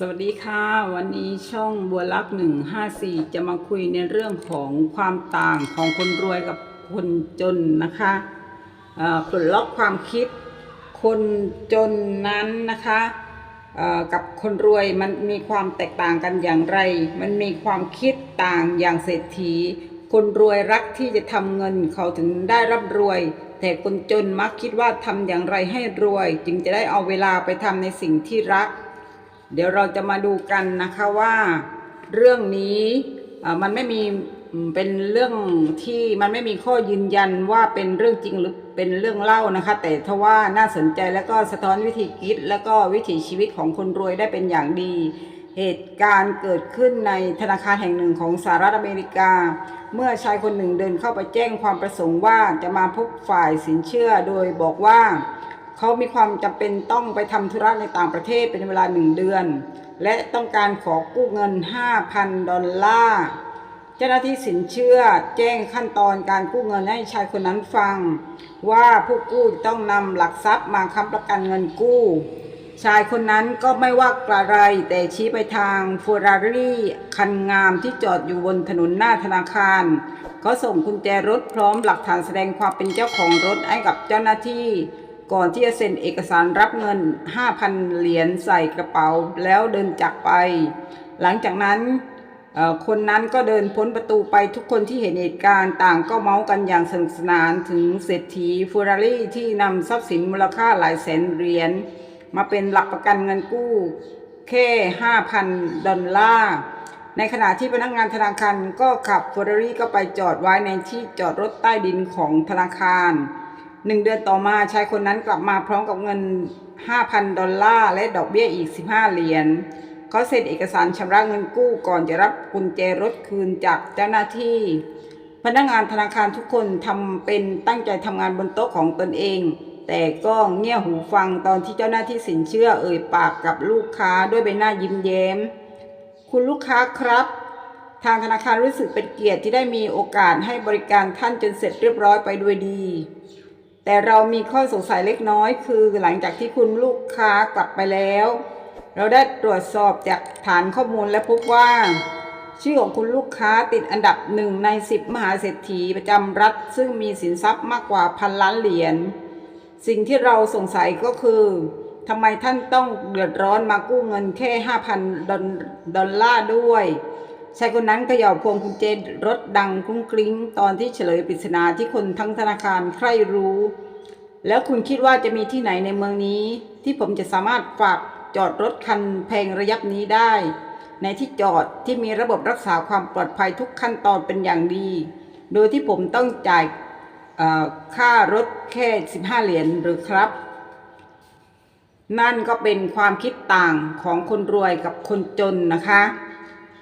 สวัสดีค่ะ วันนี้ช่องบัวลักหนึ่งห้าสี่จะมาคุยในเรื่องของความต่างของคนรวยกับคนจนนะคะอ่อปลดล็อกความคิดคนจนนั้นนะคะอ่อกับคนรวยมันมีความแตกต่างกันอย่างไร มันมีความคิดต่างอย่างเศรษฐี คนรวยรักที่จะทำเงินเขาถึงได้ร่ำรวย แต่คนจนมักคิดว่าทำอย่างไรให้รวย จึงจะได้เอาเวลาไปทำในสิ่งที่รัก เดี๋ยวเราจะมาดูกันนะคะว่าเรื่องนี้มันไม่มีเป็นเรื่องที่มันไม่มีข้อยืนยันว่าเป็นเรื่องจริงหรือเป็นเรื่องเล่านะคะ แต่ทว่าน่าสนใจแล้วก็สะท้อนวิธีคิด แล้วก็วิถีชีวิตของคนรวยได้เป็นอย่างดี เหตุการณ์เกิดขึ้นในธนาคารแห่งหนึ่งของสหรัฐอเมริกา เมื่อชายคนหนึ่งเดินเข้าไปแจ้งความประสงค์ว่าจะมาพบฝ่ายสินเชื่อโดยบอกว่า เขามีความจำเป็นต้องไปทำธุระในต่างประเทศเป็นเวลาหนึ่งเดือน และต้องการขอกู้เงิน 5,000 ดอลลาร์เจ้าหน้าที่สินเชื่อแจ้งขั้นตอนการกู้เงินให้ชายคนนั้นฟัง ว่าผู้กู้ต้องนำหลักทรัพย์มาค้ำประกันเงินกู้ ชายคนนั้นก็ไม่ว่ากระไร แต่ชี้ไปทางฟอร์รารี่คันงามที่จอดอยู่บนถนนหน้าธนาคาร เขาส่งกุญแจรถพร้อมหลักฐานแสดงความเป็นเจ้าของรถให้กับเจ้าหน้าที่ ก่อนที่จะเซ็นเอกสารรับเงิน 5,000 เหรียญใส่กระเป๋าแล้วเดินจากไป หลังจากนั้นคนนั้นก็เดินพ้นประตูไปทุกคนที่เห็นเหตุการณ์ต่างก็เมาส์กันอย่างสนุกสนานถึงเศรษฐีฟอร์รารี่ที่นำทรัพย์สินมูลค่าหลายแสนเหรียญมาเป็นหลักประกันเงินกู้แค่ 5,000 ดอลลาร์ในขณะที่พนักงานธนาคารก็ขับฟอร์รารี่ก็ไปจอดไว้ในที่จอดรถใต้ดินของธนาคาร หนึ่งเดือนต่อมาชายคนนั้นกลับมาพร้อมกับเงิน 5,000 ดอลลาร์และดอกเบี้ยอีก 15 เหรียญเขาเซ็นเอกสารชำระเงินกู้ก่อนจะรับกุญแจรถคืนจากเจ้าหน้าที่ พนักงานธนาคารทุกคนทำเป็นตั้งใจทำงานบนโต๊ะของตนเอง แต่ก็เงี่ยหูฟังตอนที่เจ้าหน้าที่สินเชื่อเอ่ยปากกับลูกค้าด้วยใบหน้ายิ้มแย้ม คุณลูกค้าครับทางธนาคารรู้สึกเป็นเกียรติที่ได้มีโอกาสให้บริการท่านจนเสร็จเรียบร้อยไปด้วยดี แต่เรามีข้อสงสัยเล็กน้อยคือหลังจากที่คุณลูกค้ากลับไปแล้ว เราได้ตรวจสอบจากฐานข้อมูลและพบว่า ชื่อของคุณลูกค้าติดอันดับหนึ่งในสิบมหาเศรษฐีประจำรัฐ ซึ่งมีสินทรัพย์มากกว่าพันล้านเหรียญสิ่งที่เราสงสัยก็คือทำไมท่านต้องเดือดร้อนมากู้เงินแค่ 5,000 ดอลลาร์ด้วย ชายคนนั้นเขย่าพวงกุญแจรถดังกุ้งกริ้ง ตอนที่เฉลยปริศนาที่คนทั้งธนาคารใคร่รู้ แล้วคุณคิดว่าจะมีที่ไหนในเมืองนี้ ที่ผมจะสามารถฝากจอดรถคันแพงระยับนี้ได้ ในที่จอดที่มีระบบรักษาความปลอดภัยทุกขั้นตอนเป็นอย่างดี โดยที่ผมต้องจ่ายค่ารถแค่ 15 เหรียญหรือครับ นั่นก็เป็นความคิดต่างของคนรวยกับคนจนนะคะ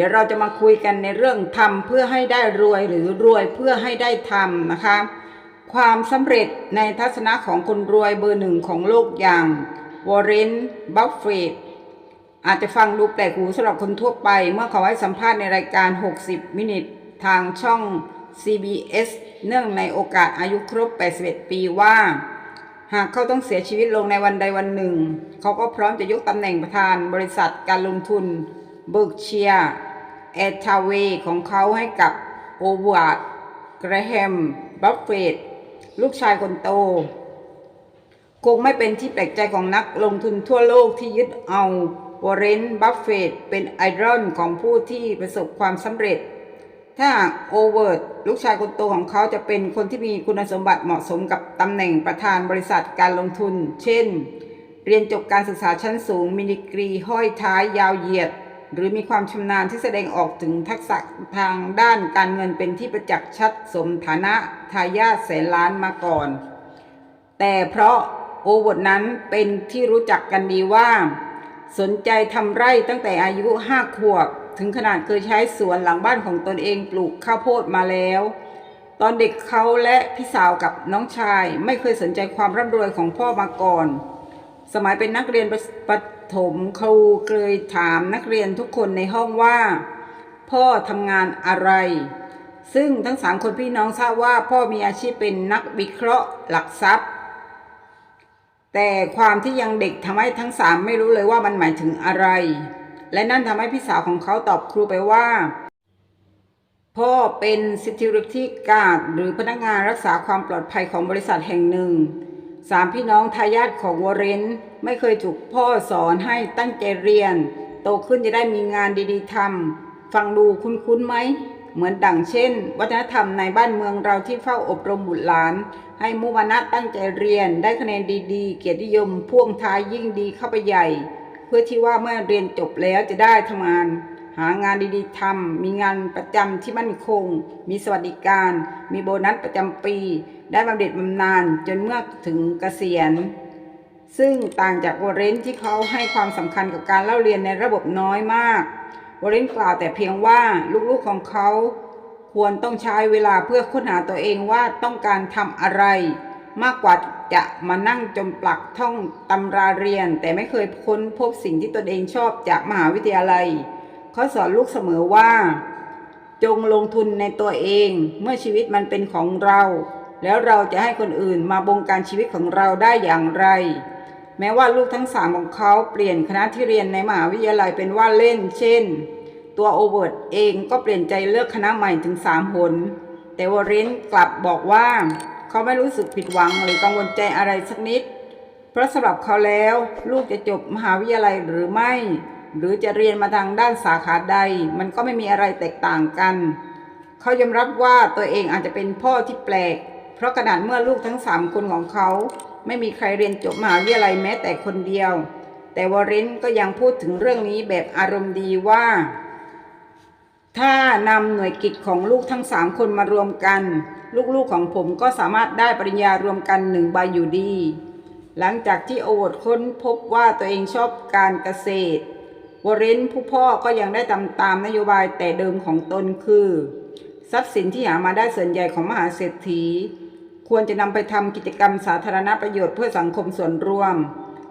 ดี๋ยวเราจะมาคุยกันในเรื่องทำเพื่อให้ได้รวยหรือรวยเพื่อให้ได้ทำนะคะ ความสำเร็จในทัศนะของคนรวยเบอร์หนึ่งของโลกอย่างวอร์เรนบัฟเฟตอาจจะฟังดูแปลกหูสำหรับคนทั่วไป เมื่อเขาให้สัมภาษณ์ในรายการ 60 มินิททางช่อง CBS เนื่องในโอกาสอายุครบ 81 ปีว่า หากเขาต้องเสียชีวิตลงในวันใดวันหนึ่ง เขาก็พร้อมจะยกตำแหน่งประธานบริษัทการลงทุนเบิร์กเชียร์ แอทาเวของเขาให้กับโอวาร์ดเกรแฮมบัฟเฟตลูกชายคนโต คงไม่เป็นที่แปลกใจของนักลงทุนทั่วโลกที่ยึดเอาวอร์เรนบัฟเฟตเป็นไอดอลของผู้ที่ประสบความสำเร็จ ถ้าโอเวิร์ลูกชายคนโตของเขาจะเป็นคนที่มีคุณสมบัติเหมาะสมกับตำแหน่งประธานบริษัทการลงทุน เช่น เรียนจบการศึกษาชั้นสูงมินิกรีห้อยท้ายยาวเหยียด หรือมีความชำนาญที่แสดงออกถึงทักษะทางด้านการเงินเป็นที่ประจักษ์ชัดสมฐานะทายาทแสนล้านมาก่อน แต่เพราะโอวดนั้นเป็นที่รู้จักกันดีว่า สนใจทำไร่ตั้งแต่อายุห้าขวบ ถึงขนาดเคยใช้สวนหลังบ้านของตนเองปลูกข้าวโพดมาแล้ว ตอนเด็กเขาและพี่สาวกับน้องชายไม่เคยสนใจความร่ำรวยของพ่อมาก่อน สมัยเป็นนักเรียนประประ ถมครูเคยถามนักเรียนทุกคนในห้องว่า พ่อทำงานอะไร ซึ่งทั้งสามคนพี่น้องทราบว่าพ่อมีอาชีพเป็นนักวิเคราะห์หลักทรัพย์ แต่ความที่ยังเด็กทำให้ทั้งสามไม่รู้เลยว่ามันหมายถึงอะไร และนั่นทำให้พี่สาวของเขาตอบครูไปว่า พ่อเป็น security guard หรือพนักงานรักษาความปลอดภัยของบริษัทแห่งหนึ่ง สามพี่น้องทายาทของวอร์เรนไม่เคยถูกพ่อสอนให้ตั้งใจเรียน โตขึ้นจะได้มีงานดีๆทำฟังดูคุ้นๆไหม เหมือนดังเช่น วัฒนธรรมในบ้านเมืองเราที่เฝ้าอบรมบุตรหลาน ให้มุมานะตั้งใจเรียนได้คะแนนดีๆ เกียรตินิยมพ่วงท้ายยิ่งดีเข้าไปใหญ่ เพื่อที่ว่าเมื่อเรียนจบแล้วจะได้ทำงาน หางานดีๆทำมีงานประจำที่มั่นคง มีสวัสดิการ มีโบนัสประจำปี ได้บำเหน็จบำนาญจนเมื่อถึงเกษียณ ซึ่งต่างจากวอร์เรนที่เขาให้ความสำคัญกับการเล่าเรียนในระบบน้อยมากวอร์เรนกล่าวแต่เพียงว่าลูกๆของเขาควรต้องใช้เวลาเพื่อค้นหาตัวเองว่าต้องการทำอะไร มากกว่าจะมานั่งจมปลักท่องตำราเรียน แต่ไม่เคยค้นพบสิ่งที่ตนเองชอบจากมหาวิทยาลัย เขาสอนลูกเสมอว่า จงลงทุนในตัวเอง เมื่อชีวิตมันเป็นของเรา แล้วเราจะให้คนอื่นมาบงการชีวิตของเราได้อย่างไร แม้ว่าลูกทั้งสามของเขาเปลี่ยนคณะที่เรียนในมหาวิทยาลัยเป็นว่าเล่น เช่น ตัวโอเวิร์ดเองก็เปลี่ยนใจเลือกคณะใหม่ถึงสามหน แต่วอร์เรนกลับบอกว่า เขาไม่รู้สึกผิดหวังหรือกังวลใจอะไรสักนิด เพราะสำหรับเขาแล้ว ลูกจะจบมหาวิทยาลัยหรือไม่ หรือจะเรียนมาทางด้านสาขาใด มันก็ไม่มีอะไรแตกต่างกัน เขายอมรับว่าตัวเองอาจจะเป็นพ่อที่แปลก เพราะขนาดเมื่อลูกทั้งสามคนของเขาไม่มีใครเรียนจบมหาวิทยาลัยแม้แต่คนเดียว แต่วอร์เรนก็ยังพูดถึงเรื่องนี้แบบอารมณ์ดีว่า ถ้านำหน่วยกิจของลูกทั้งสามคนมารวมกัน ลูกๆของผมก็สามารถได้ปริญญารวมกันหนึ่งใบอยู่ดี หลังจากที่โอวอร์ดค้นพบว่าตัวเองชอบการเกษตรวอร์เรนผู้พ่อก็ยังได้ทำตามนโยบายแต่เดิมของตนคือ ทรัพย์สินที่หามาได้ส่วนใหญ่ของมหาเศรษฐี ควรจะนำไปทำกิจกรรมสาธารณประโยชน์เพื่อสังคมส่วนรวม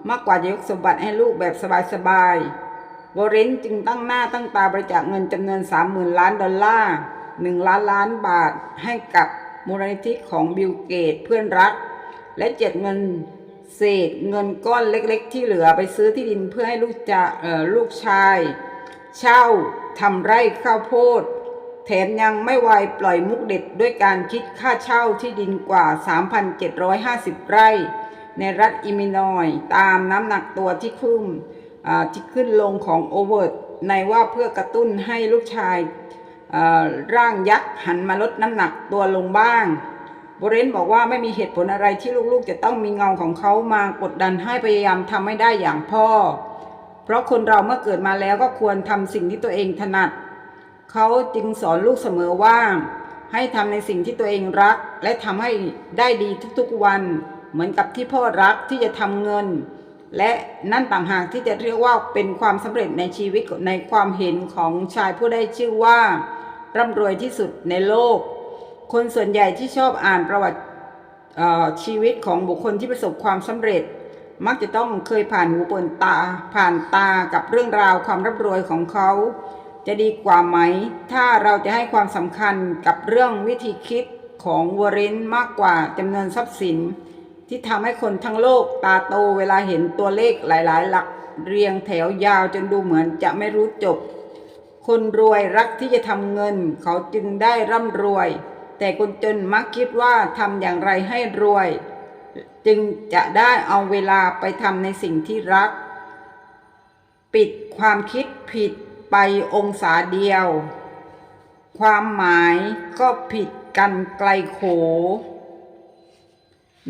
มากกว่าจะยกสมบัติให้ลูกแบบสบายๆวอร์เรนจึงตั้งหน้าตั้งตาบริจาคเงินจำนวน 30,000 ล้านดอลลาร์1ล้านล้านบาทให้กับมูลนิธิของบิลเกตเพื่อนรัก และเจ็ดเงินเศษเงินก้อนเล็กๆ ที่เหลือไปซื้อที่ดินเพื่อให้ลูกจะเออลูกชาย เช่าทำไร่ข้าวโพด แถมยังไม่ไวปล่อยมุกเด็ดด้วยการคิดค่าเช่าที่ดินกว่า 3,750 ไร่ ในรัฐอิมินอยส์ตามน้ำหนักตัวที่ขึ้นอ่าที่ขึ้นลงของโอเวิร์ในว่าเพื่อกระตุ้นให้ลูกชายอ่าร่างยักษ์หันมาลดน้ำหนักตัวลงบ้างโบเรนบอกว่าไม่มีเหตุผลอะไรที่ลูกๆ จะต้องมีเงาของเขามากดดันให้พยายามทำให้ได้อย่างพ่อ เพราะคนเราเมื่อเกิดมาแล้วก็ควรทำสิ่งที่ตัวเองถนัด เขาจึงสอนลูกเสมอว่า ให้ทำในสิ่งที่ตัวเองรัก และทำให้ได้ดีทุกๆวัน เหมือนกับที่พ่อรักที่จะทำเงิน และนั่นต่างหากที่จะเรียกว่าเป็นความสำเร็จในชีวิตในความเห็นของชายผู้ได้ชื่อว่าร่ำรวยที่สุดในโลก คนส่วนใหญ่ที่ชอบอ่านประวัติชีวิตของบุคคลที่ประสบความสำเร็จ มักจะต้องเคยผ่านหูเปินตาผ่านตากับเรื่องราวความร่ำรวยของเขา จะดีกว่าไหม ถ้าเราจะให้ความสำคัญกับเรื่องวิธีคิดของวอร์เรนมากกว่าจำนวนทรัพย์สิน ที่ทำให้คนทั้งโลกตาโตเวลาเห็นตัวเลขหลาย ๆ หลักเรียงแถวยาวจนดูเหมือนจะไม่รู้จบ คนรวยรักที่จะทำเงิน เขาจึงได้ร่ำรวย แต่คนจนมักคิดว่าทำอย่างไรให้รวย จึงจะได้เอาเวลาไปทำในสิ่งที่รัก ปิดความคิดผิด ไปองศาเดียว ความหมายก็ผิดกันไกลโข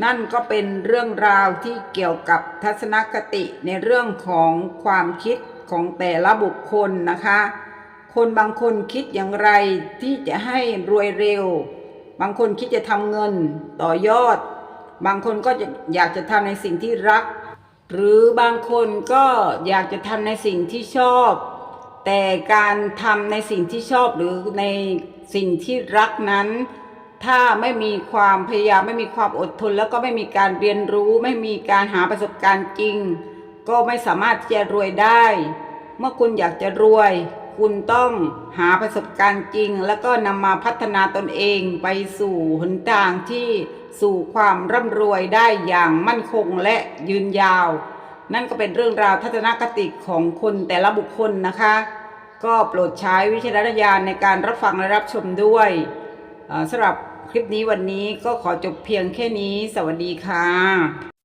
นั่นก็เป็นเรื่องราวที่เกี่ยวกับทัศนคติในเรื่องของความคิดของแต่ละบุคคลนะคะ คนบางคนคิดอย่างไรที่จะให้รวยเร็ว บางคนคิดจะทำเงินต่อยอด บางคนก็อยากจะทำในสิ่งที่รัก หรือบางคนก็อยากจะทำในสิ่งที่ชอบ แต่การทำในสิ่งที่ชอบหรือในสิ่งที่รักนั้น ถ้าไม่มีความพยายามไม่มีความอดทน แล้วก็ไม่มีการเรียนรู้ ไม่มีการหาประสบการณ์จริง ก็ไม่สามารถที่จะรวยได้ เมื่อคุณอยากจะรวย คุณต้องหาประสบการณ์จริง แล้วก็นำมาพัฒนาตนเองไปสู่หนทางที่สู่ความร่ำรวยได้อย่างมั่นคงและยืนยาว นั่นก็เป็นเรื่องราวทัศนคติของคนแต่ละบุคคลนะคะ ก็โปรดใช้วิจารณญาณในการรับฟังและรับชมด้วยสำหรับคลิปนี้วันนี้ก็ขอจบเพียงแค่นี้ สวัสดีค่ะ